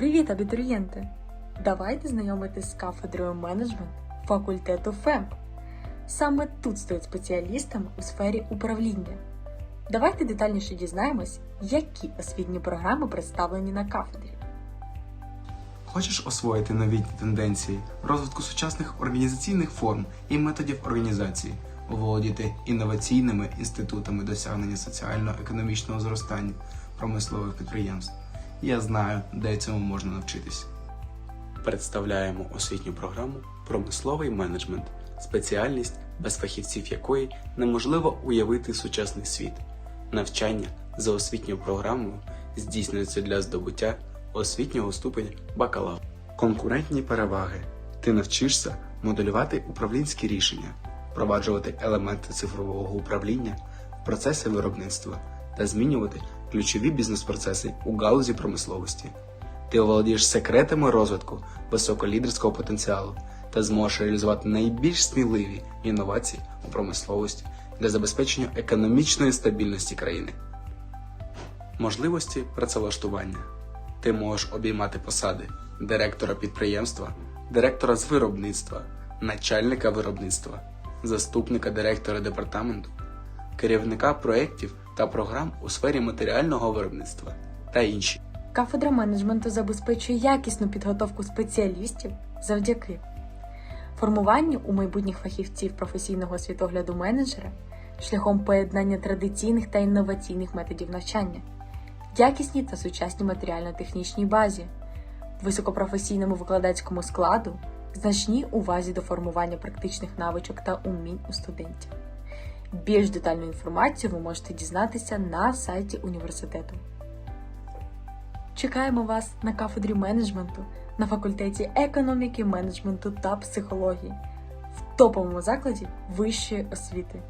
Привіт, абітурієнти! Давайте знайомитись з кафедрою менеджмент факультету ФЕМ. Саме тут стоять спеціалістами у сфері управління. Давайте детальніше дізнаємось, які освітні програми представлені на кафедрі. Хочеш освоїти новітні тенденції розвитку сучасних організаційних форм і методів організації, оволодіти інноваційними інститутами досягнення соціально-економічного зростання промислових підприємств? Я знаю, де цьому можна навчитись. Представляємо освітню програму Промисловий менеджмент, спеціальність, без фахівців якої неможливо уявити сучасний світ. Навчання за освітньою програмою здійснюється для здобуття освітнього ступеня бакалавр. Конкурентні переваги. Ти навчишся моделювати управлінські рішення, впроваджувати елементи цифрового управління в процеси виробництва та змінювати ключові бізнес-процеси у галузі промисловості. Ти оволодієш секретами розвитку високолідерського потенціалу та зможеш реалізувати найбільш сміливі інновації у промисловості для забезпечення економічної стабільності країни. Можливості працевлаштування. Ти можеш обіймати посади директора підприємства, директора з виробництва, начальника виробництва, заступника директора департаменту, керівника проєктів та програм у сфері матеріального виробництва та інші. Кафедра менеджменту забезпечує якісну підготовку спеціалістів завдяки формуванню у майбутніх фахівців професійного світогляду менеджера шляхом поєднання традиційних та інноваційних методів навчання, якісній та сучасній матеріально-технічній базі, високопрофесійному викладацькому складу, значній увазі до формування практичних навичок та умінь у студентів. Більш детальну інформацію ви можете дізнатися на сайті університету. Чекаємо вас на кафедрі менеджменту на факультеті економіки, менеджменту та психології в топовому закладі вищої освіти.